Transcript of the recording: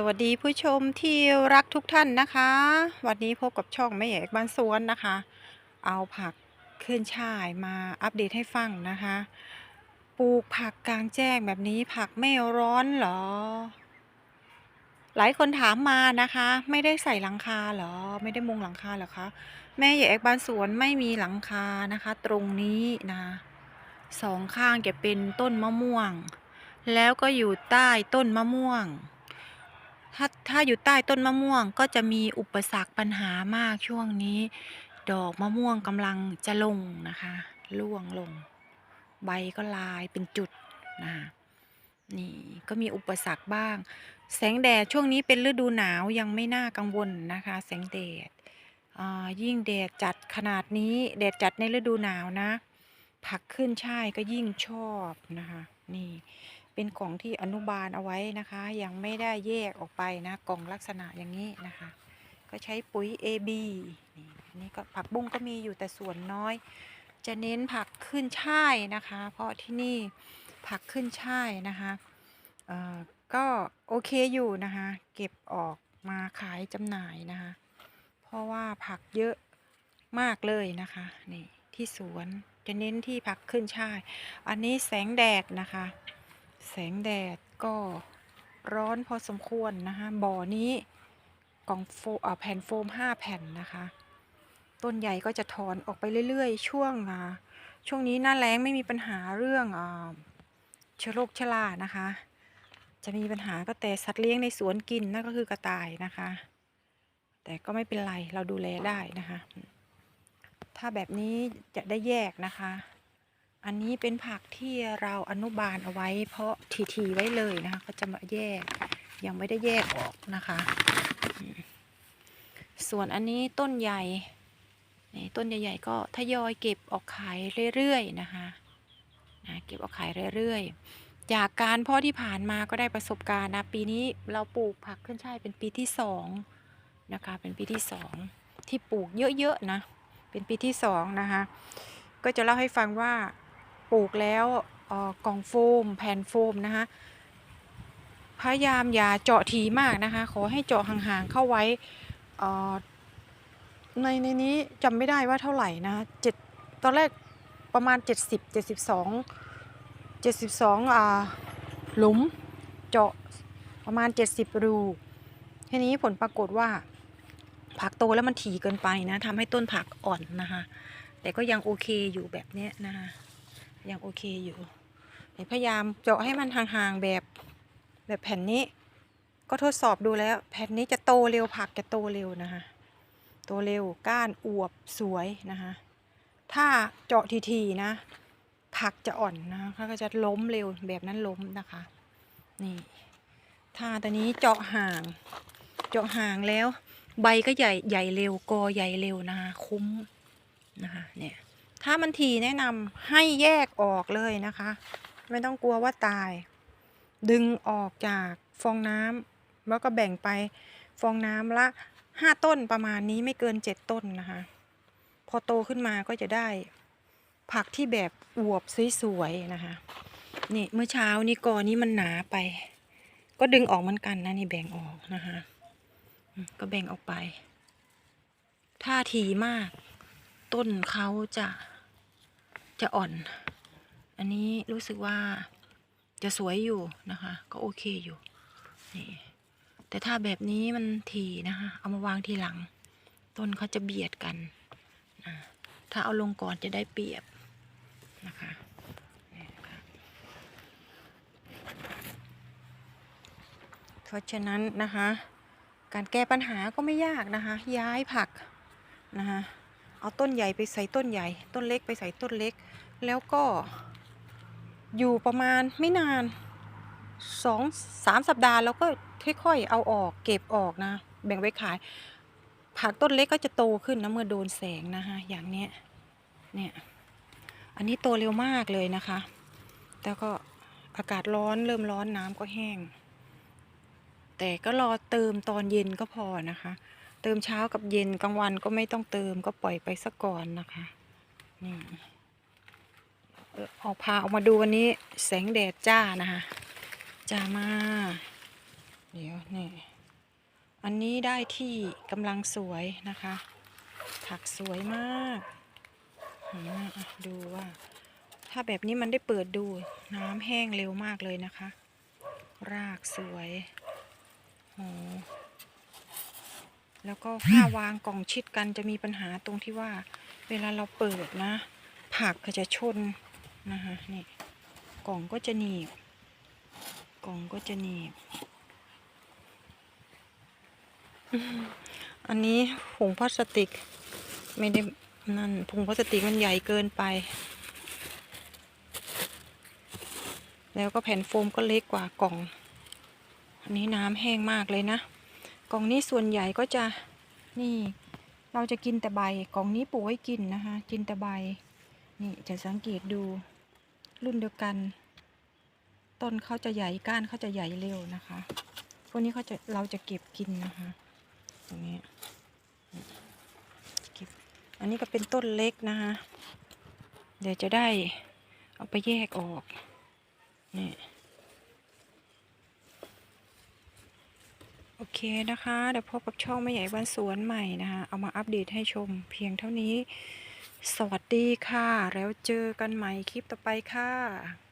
สวัสดีผู้ชมที่รักทุกท่านนะคะ วันนี้พบกับช่องแม่เอกบ้านสวนนะคะ เอาผักขึ้นช่ายมาอัปเดตให้ฟังนะคะ ปลูกผักกลางแจ้งแบบนี้ผักไม่ร้อนเหรอ หลายคนถามมานะคะ ไม่ได้ใส่หลังคาเหรอ ไม่ได้มุงหลังคาเหรอคะแม่เอกบ้านสวนไม่มีหลังคานะคะ ตรงนี้นะสองข้างจะเป็นต้นมะม่วง แล้วก็อยู่ใต้ต้นมะม่วง ถ้าถ้าอยู่ใต้ต้นมะม่วงก็จะมีอุปสรรคปัญหามากช่วงนี้ ดอกมะม่วงกำลังจะลงนะคะร่วงลง ใบก็ลายเป็นจุดนะนี่ก็มีอุปสรรคบ้าง แสงแดดช่วงนี้เป็นฤดูหนาวยังไม่น่ากังวลนะคะ แสงแดดอ่ายิ่งแดดจัดขนาดนี้แดดจัดในฤดูหนาวนะ ผักขึ้นช่ายก็ยิ่งชอบนะคะ นี่ เป็นกล่องที่อนุบาลเอาไว้นะคะ ยังไม่ได้แยกออกไปนะ กล่องลักษณะอย่างนี้นะคะ ก็ใช้ปุ๋ย AB นี่อันนี่ก็ผักบุ้งก็มีอยู่แต่ส่วนน้อย จะเน้นผักขึ้นช่ายนะคะ เพราะที่นี่ผักขึ้นช่ายนะคะเอ่อก็โอเคอยู่นะคะ เก็บออกมาขายจำหน่ายนะคะ เพราะว่าผักเยอะมากเลยนะคะนี่ที่สวนจะเน้นที่ผักขึ้นช่าย อันนี้แสงแดดนะคะ แสงแดดก็ร้อนพอสมควรนะคะบ่อนี้กล่องโฟอ่าแผ่นโฟม 5 แผ่นนะคะ ต้นใหญ่ก็จะถอนออกไปเรื่อยๆ ช่วงอ่าช่วงนี้หน้าแล้งไม่มีปัญหาเรื่องอ่าเชื้อโรคชรานะคะ จะมีปัญหาก็แต่สัตว์เลี้ยงในสวนกินนั่นก็คือกระต่ายนะคะ แต่ก็ไม่เป็นไรเราดูแลได้นะคะ ถ้าแบบนี้จะได้แยกนะคะ อันนี้เป็นผักที่เราอนุบาลเอาไว้ เพาะทีๆไว้เลยนะคะก็จะมาแยกยังไม่ได้แยกออกนะคะ ส่วนอันนี้ต้นใหญ่ต้นใหญ่ๆก็ทยอยเก็บออกขายเรื่อยๆนะคะนะเก็บออกขายเรื่อยๆ จากการพ่อที่ผ่านมาก็ได้ประสบการณ์นะปีนี้เราปลูกผักขึ้นช่ายเป็นปีที่สองนะคะเป็นปีที่สองที่ปลูกเยอะๆนะเป็นปีที่สองนะคะก็จะเล่าให้ฟังว่า ปลูกแล้วออกล่องโฟม แผ่นโฟมนะคะพยายามอย่าเจาะทีมากนะคะ ขอให้เจาะห่างๆเข้าไว้ในในนี้จำไม่ได้ว่าเท่าไหร่นะเจ็ดตอนแรกประมาณ 70 72 72อ่าหลุมเจาะประมาณ 70 รูทีนี้ผลปรากฏว่าผักโตแล้วมันถี่เกินไปนะทำให้ต้นผักอ่อนนะคะ แต่ก็ยังโอเคอยู่แบบนี้นะคะ ยังโอเคอยู่พยายามเจาะให้มันห่างๆแบบแบบแผ่นนี้ ก็ทดสอบดูแล้ว แผ่นนี้จะโตเร็วผักจะโตเร็วนะคะโตเร็วก้านอวบสวยนะคะถ้าเจาะทีๆนะผักจะอ่อนนะคะก็จะล้มเร็วแบบนั้นล้มนะคะนี่ถ้าตอนนี้เจาะห่าง เจาะห่างแล้ว ใบก็ใหญ่ใหญ่เร็วกอใหญ่เร็วนะคะคุ้มนะคะเนี่ย ถ้ามันทีแนะนำให้แยกออกเลยนะคะ ไม่ต้องกลัวว่าตาย ดึงออกจากฟองน้ำแล้วก็แบ่งไปฟองน้ำละห้าต้นประมาณนี้ไม่เกินเจ็ดต้นนะคะ พอโตขึ้นมาก็จะได้ ผักที่แบบอวบสวยๆนะคะ นี่เมื่อเช้านี่กอนี้มันหนาไป ก็ดึงออกเหมือนกันนะนี่แบ่งออกนะคะ ก็แบ่งออกไป ถ้าทีมาก ต้นเขาจะจะอ่อน อันนี้รู้สึกว่าจะสวยอยู่นะคะ ก็โอเคอยู่นี่แต่ถ้าแบบนี้มันทีนะคะ เอามาวางทีหลัง ต้นเขาจะเบียดกันนะถ้าเอาลงก่อนจะได้เปรียบนะคะนี่นะคะเพราะฉะนั้นนะคะ การแก้ปัญหาก็ไม่ยากนะคะ ย้ายผักนะคะ เอาต้นใหญ่ไปใส่ต้นใหญ่ ต้นเล็กไปใส่ต้นเล็ก แล้วก็อยู่ประมาณไม่นานสองสามสัปดาห์แล้วก็ค่อยๆเอาออกเก็บออกนะ แบ่งไว้ขาย ผักต้นเล็กก็จะโตขึ้นนะเมื่อโดนแสงนะคะอย่างเนี้ยเนี่ยอันนี้โตเร็วมากเลยนะคะแต่ก็อากาศร้อนเริ่มร้อนน้ำก็แห้ง แต่ก็รอเติมตอนเย็นก็พอนะคะ เติมเช้ากับเย็นกลางวันก็ไม่ต้องเติมก็ปล่อยไปสักก่อนนะคะนี่เอ่อกพาออกมาดูวันนี้แสงแดดจ้านะคะจ้ามาเดี๋ยวนี่อันนี้ได้ที่กำลังสวยนะคะ ผักสวยมากเห็นไหมอะดูว่า ถ้าแบบนี้มันได้เปิดดูน้ำแห้งเร็วมากเลยนะคะ รากสวยโอ้ แล้วก็ถ้าวางกล่องชิดกันจะมีปัญหาตรงที่ว่า เวลาเราเปิดนะ ผักก็จะชนนะคะนี่กล่องก็จะหนีบ กล่องก็จะหนีบ อันนี้ผงพลาสติก ไม่ได้นั่นผงพลาสติกมันใหญ่เกินไป แล้วก็แผ่นโฟมก็เล็กกว่ากล่อง อันนี้น้ำแห้งมากเลยนะ กล่องนี้ส่วนใหญ่ก็จะนี่เราจะกินแต่ใบกล่องนี้ปลูกไว้กินนะคะ กินแต่ใบ นี่จะสังเกตดูรุ่นเดียวกัน ต้นเขาจะใหญ่ก้านเขาจะใหญ่เร็วนะคะ พวกนี้เขาจะเราจะเก็บกินนะคะตรงนี้เก็บอันนี้ก็เป็นต้นเล็กนะคะ เดี๋ยวจะได้เอาไปแยกออกนี่ โอเคนะคะ เดี๋ยวพบกับช่องไม่ใหญ่บ้านสวนใหม่นะคะ เอามาอัปเดตให้ชมเพียงเท่านี้ สวัสดีค่ะ แล้วเจอกันใหม่คลิปต่อไปค่ะ